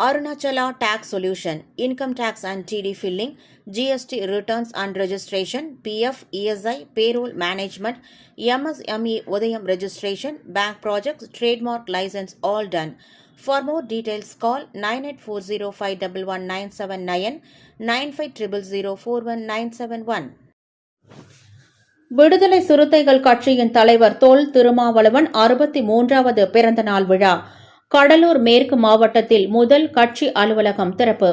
Arunachala tax solution income tax and TD filing GST returns and registration PF ESI payroll management MSME Udyam registration bank projects trademark license all done for more details call nine eight four zero five double one nine seven nine nine five triple zero four one nine seven one விடுதலை சிறுத்தைகள் கட்சியின் தலைவர் தோல் திருமாவளவன் அறுபத்தி மூன்றாவது பிறந்தநாள் விழா கடலூர் மேற்கு மாவட்டத்தில் முதல் கட்சி அலுவலகம் திறப்பு.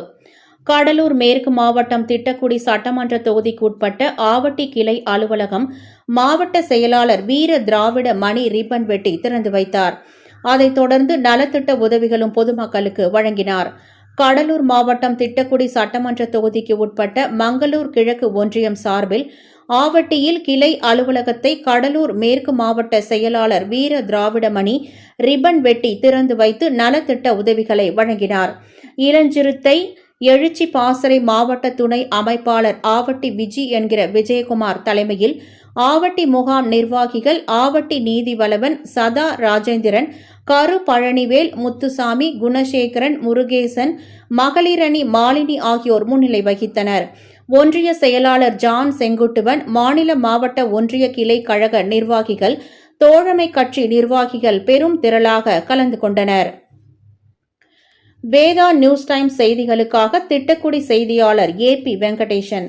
கடலூர் மேற்கு மாவட்டம் திட்டக்குடி சட்டமன்ற தொகுதிக்குட்பட்ட ஆவட்டி கிளை அலுவலகம் மாவட்ட செயலாளர் வீர திராவிட மணி ரிப்பன் வெட்டி திறந்து வைத்தார். அதைத் தொடர்ந்து நலத்திட்ட உதவிகளும் பொதுமக்களுக்கு வழங்கினார். கடலூர் மாவட்டம் திட்டக்குடி சட்டமன்ற தொகுதிக்கு உட்பட்ட மங்களூர் கிழக்கு ஒன்றியம் சார்பில் ஆவட்டியில் கிளை அலுவலகத்தை கடலூர் மேற்கு மாவட்ட செயலாளர் வீர திராவிடமணி ரிப்பன் வெட்டி திறந்து வைத்து நலத்திட்ட உதவிகளை வழங்கினார். இளஞ்சிறுத்தை எழுச்சி பாசறை மாவட்ட துணை அமைப்பாளர் ஆவட்டி விஜி என்கிற விஜயகுமார் தலைமையில் ஆவட்டி முகாம் நிர்வாகிகள் ஆவட்டி நீதிவளவன் சதா ராஜேந்திரன் கரு பழனிவேல் முத்துசாமி குணசேகரன் முருகேசன் மகளிரணி மாலினி ஆகியோர் முன்னிலை வகித்தனர். ஒன்றிய செயலாளர் ஜான் செங்குட்டுவன் மாநில மாவட்ட ஒன்றிய கிளை கழக நிர்வாகிகள் தோழமை கட்சி நிர்வாகிகள் பெரும் திரளாக கலந்து கொண்டனர். வேதா நியூஸ் டைம் செய்திகளுக்காக திட்டக்குடி செய்தியாளர் ஏ பி வெங்கடேசன்.